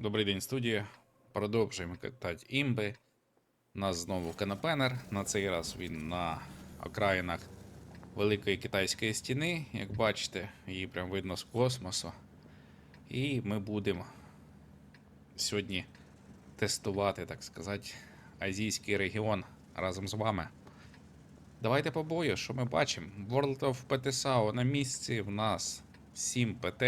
Добрий день, студія. Продовжуємо катати імби. Нас знову канапенер. На цей раз він на окраїнах Великої китайської стіни, як бачите, її прям видно з космосу. І ми будемо сьогодні тестувати, так сказати, азійський регіон разом з вами. Давайте по що ми бачимо? World of PTSAO на місці. В нас 7 ПТ,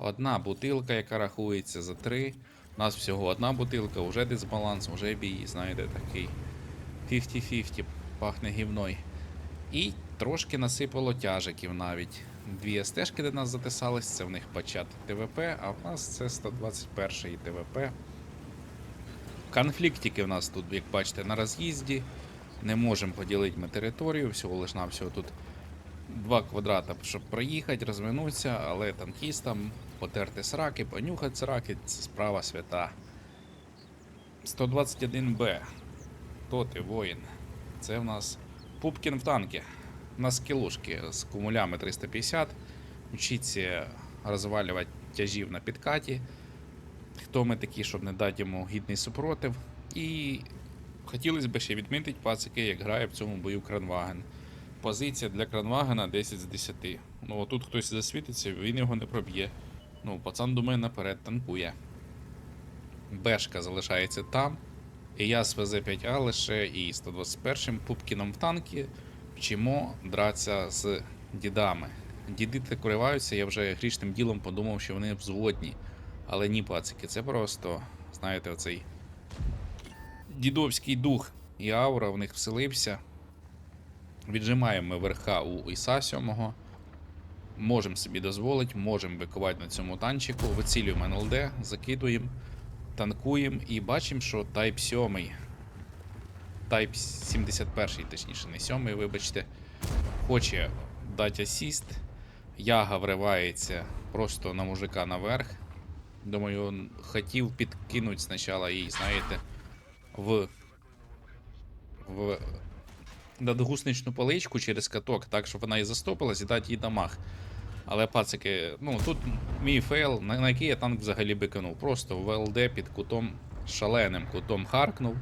одна бутилка, яка рахується за 3. У нас всього одна бутилка, вже дисбаланс, вже бій, знаєте, такий 50-50, пахне гівною. І трошки насипало тяжиків навіть. Дві стежки до нас затисались, це в них почат ТВП, а в нас це 121 ТВП. Конфліктики в нас тут, як бачите, на роз'їзді. Не можемо поділити ми територію, всього лиш навсього тут два квадрата, щоб проїхати, розвернутися, але танкістам потерти сраки, понюхати сраки це справа свята. 121Б. Хто ти, воїн? Це в нас Пупкін в танки. На скілушки з кумулями 350. Вчиться розвалювати тяжів на підкаті. Хто ми такі, щоб не дати йому гідний супротив. І хотілося б ще відмітити пацики, як грає в цьому бою Кранваген. Позиція для Кранвагена 10 з 10. Ну отут хтось засвітиться, він його не проб'є. Ну, пацан думає наперед танкує. Бешка залишається там. І я з ВЗ-5А лише і 121-м Пупкіном в танки вчимо дратися з дідами. Діди так уриваються, я вже грішним ділом подумав, що вони взводні. Але ні, пацики, це просто, знаєте, оцей дідовський дух і аура в них вселився. Віджимаємо верха у Іса 7. Можемо собі дозволити, можемо бикувати на цьому танчику, вицілюємо НЛД, закидуємо, танкуємо і бачимо, що Type 7. Type 71, точніше, не 7, вибачте, хоче дати асіст. Яга вривається просто на мужика наверх. Думаю, хотів підкинути спочатку її, знаєте, в. в надгусничну паличку через каток, так, щоб вона і застопилась і дати їй дамаг. Але пацики, ну тут мій фейл, на, на який я танк взагалі биканув. Просто в ЛД під кутом, шаленим кутом харкнув,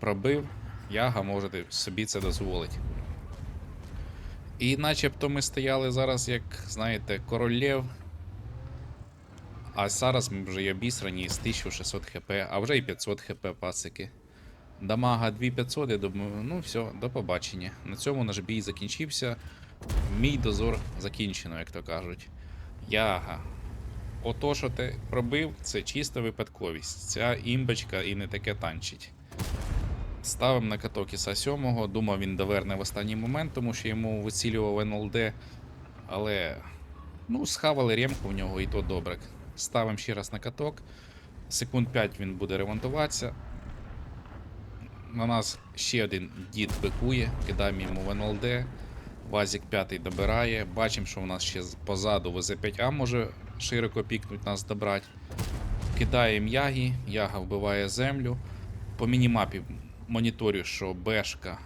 пробив. Яга можете собі це дозволити. І начебто ми стояли зараз, як, знаєте, король Лев. А зараз ми вже є обісрані з 1600 хп, а вже і 500 хп, пацики. Дамага 2500, я думаю, ну все, до побачення. На цьому наш бій закінчився. Мій дозор закінчено, як то кажуть. Яга. Ото, що ти пробив, це чиста випадковість. Ця імбочка і не таке танчить. Ставимо на каток Іса 7. Думав, він доверне в останній момент, тому що йому вицілював НЛД. Але ну, схавали ремку в нього і то добре. Ставимо ще раз на каток. Секунд 5 він буде ремонтуватися. На нас ще один дід бикує, кидаємо йому в НЛД. Вазік 5 добирає. Бачимо, що у нас ще позаду ВЗ5А може широко пікнуть нас добрати. Кидаємо ягі, яга вбиває землю. По мінімапі моніторю, що Бешка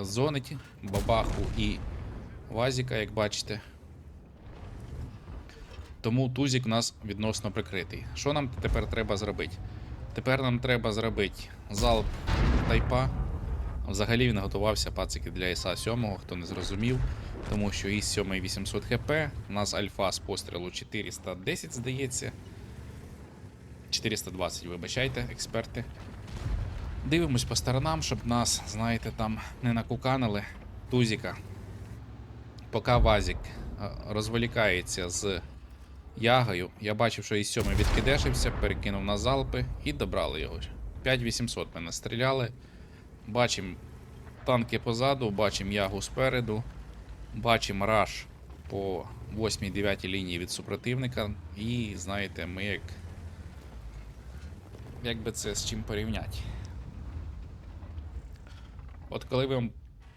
е, зонить бабаху і Вазіка, як бачите. Тому тузік у нас відносно прикритий. Що нам тепер треба зробити? Тепер нам треба зробити залп тайпа. Взагалі він готувався пацики для ІСа 7, хто не зрозумів, тому що ІС 7 800 хп, у нас альфа з пострілу 410, здається. 420, вибачайте, експерти. Дивимось по сторонам, щоб нас, знаєте, там не накуканили тузіка. Поки Вазік е, розволікається з ягою, я бачив, що із 7 відкидешився, перекинув на залпи і добрали його. 5800 мене стріляли. Бачимо танки позаду, бачимо ягу спереду, бачимо раш по 8-9 лінії від супротивника. І знаєте, ми як. Як би це з чим порівняти? От коли ви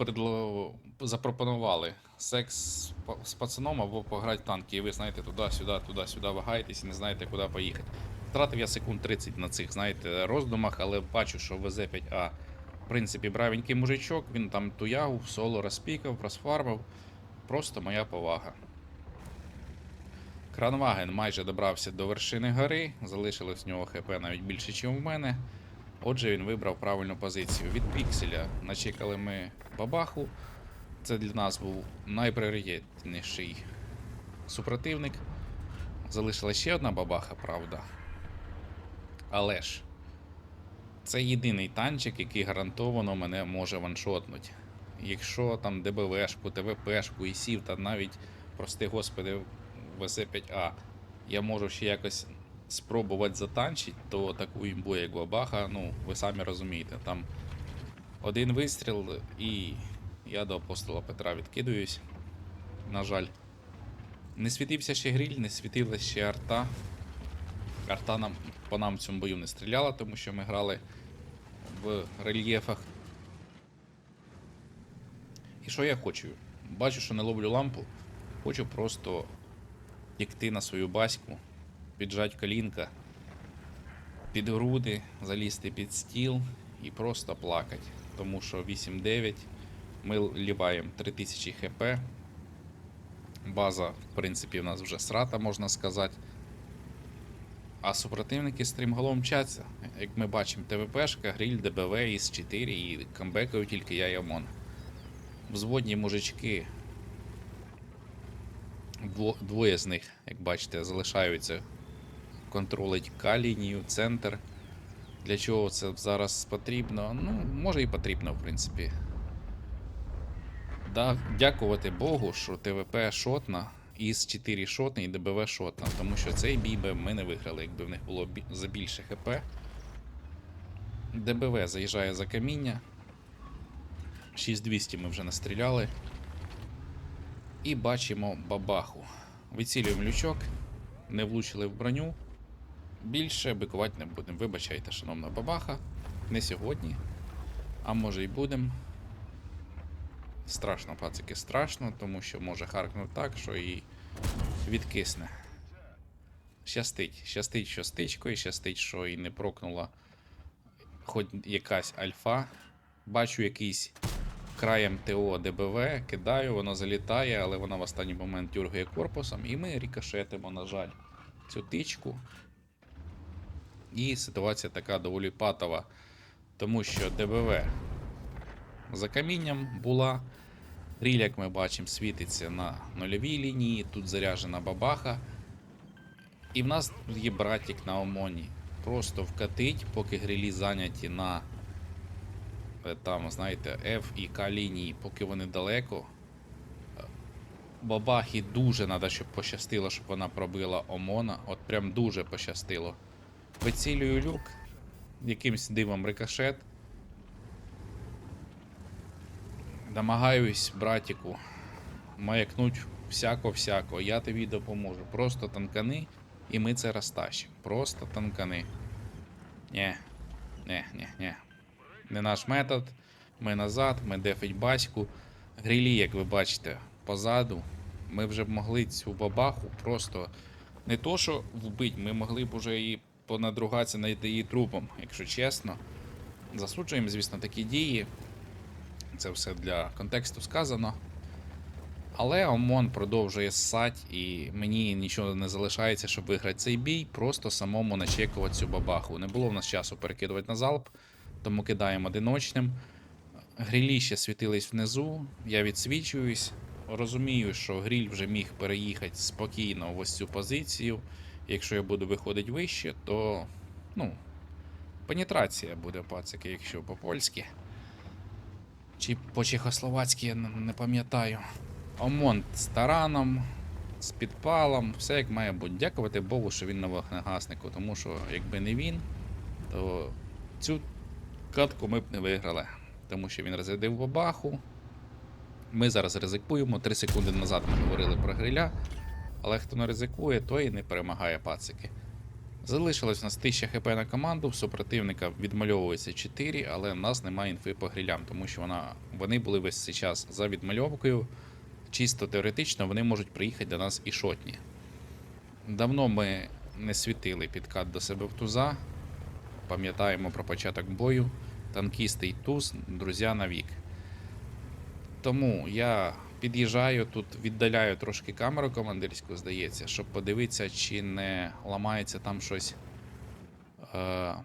предло... запропонували секс з пацаном або пограти в танки, і ви знаєте, туди-сюди, туди-сюди вагаєтесь і не знаєте, куди поїхати. Втратив я секунд 30 на цих, знаєте, роздумах, але бачу, що ВЗ-5А, в принципі, бравенький мужичок, він там ту ягу в соло розпікав, розфармив. Просто моя повага. Кранваген майже добрався до вершини гори, залишилось в нього ХП навіть більше, ніж у мене. Отже, він вибрав правильну позицію. Від пікселя начекали ми бабаху. Це для нас був найпріоритетніший супротивник. Залишилась ще одна бабаха, правда. Але ж, це єдиний танчик, який гарантовано мене може ваншотнути. Якщо там ДБВшку, ТВПшку і сів, та навіть, прости господи, ВЗ-5А, я можу ще якось спробувати затанчити, то таку імбу, як бабаха, ну, ви самі розумієте, там один вистріл і я до апостола Петра відкидуюсь. На жаль. Не світився ще гриль, не світилася ще арта. Арта нам, по нам в цьому бою не стріляла, тому що ми грали в рельєфах. І що я хочу? Бачу, що не ловлю лампу. Хочу просто тікти на свою баську, піджать колінка, під груди, залізти під стіл і просто плакати. Тому що 8-9 ми ліваємо 3000 хп. База, в принципі, в нас вже срата, можна сказати. А супротивники стрімголом мчаться. Як ми бачимо, ТВПшка, гриль, ДБВ, із 4 і камбекаю тільки я і ОМОН. Взводні мужички. Дво- Двоє з них, як бачите, залишаються контролить К-лінію, центр. Для чого це зараз потрібно? Ну, може і потрібно, в принципі. Да, дякувати Богу, що ТВП шотна, із 4 шотна і ДБВ шотна, тому що цей бій би ми не виграли, якби в них було за більше ХП. ДБВ заїжджає за каміння. 6200 ми вже настріляли. І бачимо бабаху. Вицілюємо лючок, не влучили в броню. Більше бикувати не будемо. Вибачайте, шановна бабаха. Не сьогодні. А може і будемо. Страшно, пацики, страшно, тому що може харкнути так, що і відкисне. Щастить. Щастить, що стичкою, щастить, що і не прокнула хоч якась альфа. Бачу якийсь краєм ТО ДБВ, кидаю, воно залітає, але воно в останній момент дюргає корпусом, і ми рікошетимо, на жаль, цю тичку. І ситуація така доволі патова, тому що ДБВ за камінням була. Ріль, як ми бачимо, світиться на нульовій лінії, тут заряджена бабаха. І в нас є братік на ОМОНі. Просто вкатить, поки грилі зайняті на е, там, знаєте, F і К лінії, поки вони далеко. Бабахі дуже треба, щоб пощастило, щоб вона пробила ОМОНа. От прям дуже пощастило. Вицілюю люк, якимсь дивом рикошет. Намагаюсь, братіку, маякнуть всяко-всяко. Я тобі допоможу. Просто танкани, і ми це розтащимо. Просто танкани. Нє, не, не, не. Не наш метод. Ми назад, ми дефить баську. Грилі, як ви бачите, позаду. Ми вже б могли цю бабаху просто не то, що вбить, ми могли б уже і понадругатися над її трупом, якщо чесно. Засуджуємо, звісно, такі дії. Це все для контексту сказано. Але ОМОН продовжує ссать, і мені нічого не залишається, щоб виграти цей бій, просто самому начекувати цю бабаху. Не було в нас часу перекидувати на залп, тому кидаємо одиночним. Грилі ще світились внизу, я відсвічуюсь. Розумію, що гриль вже міг переїхати спокійно в ось цю позицію. Якщо я буду виходити вище, то ну, пенітрація буде пацики, якщо по-польськи. Чи по-чехословацьки, я не пам'ятаю. ОМОН з тараном, з підпалом, все як має бути. Дякувати Богу, що він на вогнегаснику, тому що якби не він, то цю катку ми б не виграли. Тому що він розрядив бабаху. Ми зараз ризикуємо. Три секунди назад ми говорили про гриля. Але хто не ризикує, той і не перемагає пацики. Залишилось у нас 1000 хп на команду, в супротивника відмальовується 4, але в нас немає інфи по грилям, тому що вона, вони були весь цей час за відмальовкою. Чисто теоретично вони можуть приїхати до нас і шотні. Давно ми не світили підкат до себе в туза. Пам'ятаємо про початок бою. Танкісти й туз, друзі навік. Тому я Під'їжджаю тут, віддаляю трошки камеру командирську, здається, щоб подивитися, чи не ламається там щось. Е,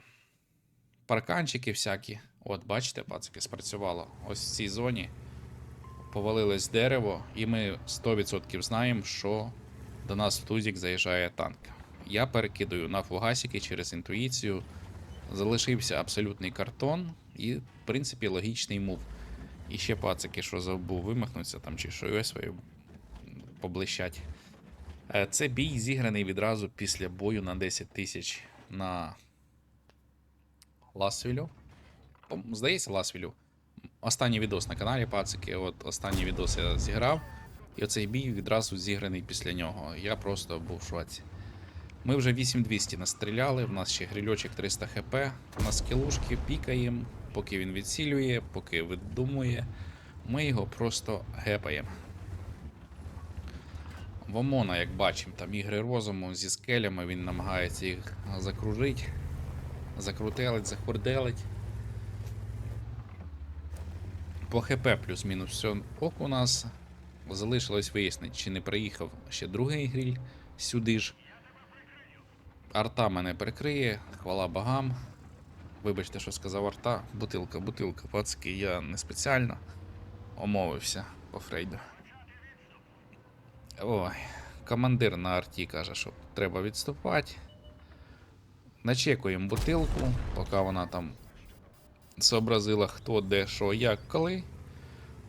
парканчики всякі. От, бачите, пацики, спрацювало. Ось в цій зоні повалилось дерево, і ми 100% знаємо, що до нас в тузік заїжджає танк. Я перекидую на фугасики через інтуїцію. Залишився абсолютний картон і, в принципі, логічний мув. І ще пацики, що забув вимахнутися там чи що своє поблищать. Е, Це бій зіграний відразу після бою на 10 тисяч на Ласвілю. Здається, Ласвілю. Останній відос на каналі пацики. От останній відос я зіграв. І оцей бій відразу зіграний після нього. Я просто був в шоці. Ми вже 8200 настріляли, в нас ще грильочок 300 хп, на скілушки пікаємо, поки він відцілює, поки видумує. Ми його просто гепаємо. В Омона, як бачимо, там ігри розуму зі скелями, він намагається їх закружити, закрутелить, захурделить. По ХП плюс-мінус все ок у нас. Залишилось вияснити, чи не приїхав ще другий гриль сюди ж. Арта мене прикриє, хвала богам. Вибачте, що сказав арта. Бутилка, бутилка, пацки, я не спеціально омовився по Фрейду. Ой, командир на арті каже, що треба відступати. Начекуємо бутилку, поки вона там зобразила хто, де, що, як, коли.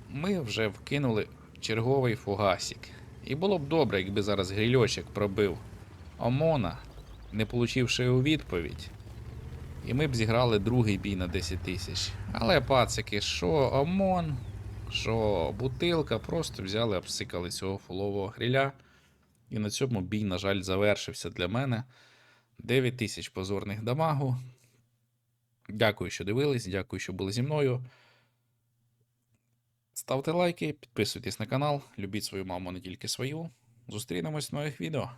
Ми вже вкинули черговий фугасик. І було б добре, якби зараз грильочок пробив ОМОНа, не получивши у відповідь. І ми б зіграли другий бій на 10 тисяч. Але пацики, що ОМОН, що бутилка, просто взяли, обсикали цього фулового гриля. І на цьому бій, на жаль, завершився для мене. 9 тисяч позорних дамагу. Дякую, що дивились, дякую, що були зі мною. Ставте лайки, підписуйтесь на канал, любіть свою маму, не тільки свою. Зустрінемось в нових відео.